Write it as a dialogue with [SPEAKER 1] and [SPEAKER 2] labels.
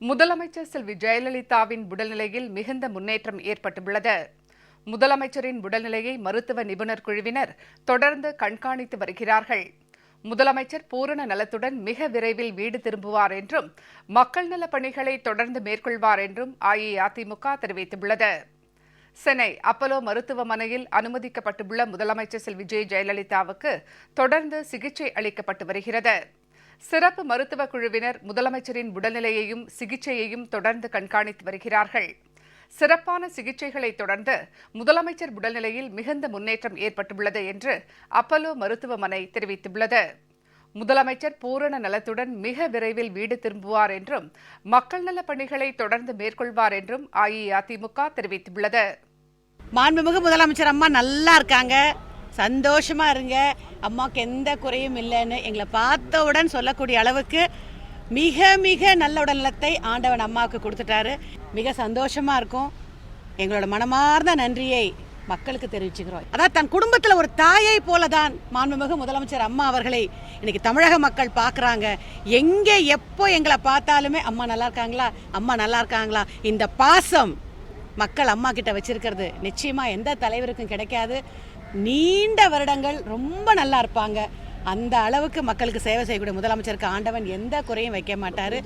[SPEAKER 1] முதலமைச்சர் செல்வி ஜெயலலிதாவின் உடல்நிலையில் மிகுந்த முன்னேற்றம் ஏற்பட்டுள்ளது. முதலமைச்சரின் உடல்நிலையை மருத்துவ நிபுணர் குழுவினர் தொடர்ந்து கண்காணித்து வருகிறார்கள். முதலமைச்சர் பூரண நலத்துடன் மிக விரைவில் வீடு திரும்புவார் என்றும் மக்கள் நலப் பணிகளை தொடர்ந்து மேற்கொள்வார் என்றும் அஇஅதிமுக தெரிவித்துள்ளது. சென்னை அப்பலோ மருத்துவமனையில் அனுமதிக்கப்பட்டுள்ள முதலமைச்சர் செல்வி ஜெயலலிதாவுக்கு தொடர்ந்து சிகிச்சை அளிக்கப்பட்டு வருகிறது. சிறப்பு மருத்துவ குழுவினர் முதலமைச்சரின் உடல்நிலையையும் சிகிச்சையையும் தொடர்ந்து கண்காணித்து வருகிறார்கள். சிறப்பான சிகிச்சைகளை தொடர்ந்து முதலமைச்சர் உடல்நிலையில் மிகுந்த முன்னேற்றம் ஏற்பட்டுள்ளது என்று அப்பலோ மருத்துவமனை தெரிவித்துள்ளது. முதலமைச்சர் பூரண நலத்துடன் மிக விரைவில் வீடு திரும்புவார் என்றும் மக்கள் நலப் பணிகளை தொடர்ந்து மேற்கொள்வார் என்றும் அஇஅதிமுக தெரிவித்துள்ளது.
[SPEAKER 2] மாண்புமிகு முதலமைச்சர் அம்மா நல்லா இருக்காங்க. சந்தோஷமா இருங்க. அம்மாவுக்கு எந்த குறையும் இல்லைன்னு எங்களை பார்த்தவுடன் சொல்லக்கூடிய அளவுக்கு மிக மிக நல்ல உடல்நலத்தை ஆண்டவன் அம்மாவுக்கு கொடுத்துட்டாரு. மிக சந்தோஷமாக இருக்கும். எங்களோட மனமார்ந்த நன்றியை மக்களுக்கு தெரிவிச்சுக்கிறோம். அதாவது தன் குடும்பத்தில் ஒரு தாயை போல தான் மாண்புமிகு முதலமைச்சர் அம்மா அவர்களை இன்னைக்கு தமிழக மக்கள் பார்க்குறாங்க. எங்கே எப்போ எங்களை பார்த்தாலுமே அம்மா நல்லா இருக்காங்களா? அம்மா நல்லா இருக்காங்களா? இந்த பாசம் மக்கள் அம்மா கிட்ட வச்சிருக்கிறது. நிச்சயமா எந்த தலைவருக்கும் கிடைக்காது. நீண்ட வருடங்கள் ரொம்ப நல்லா இருப்பாங்க. அந்த அளவுக்கு மக்களுக்கு சேவை செய்யக்கூடிய முதலமைச்சருக்கு ஆண்டவன் எந்த குறையும் வைக்க மாட்டாரு.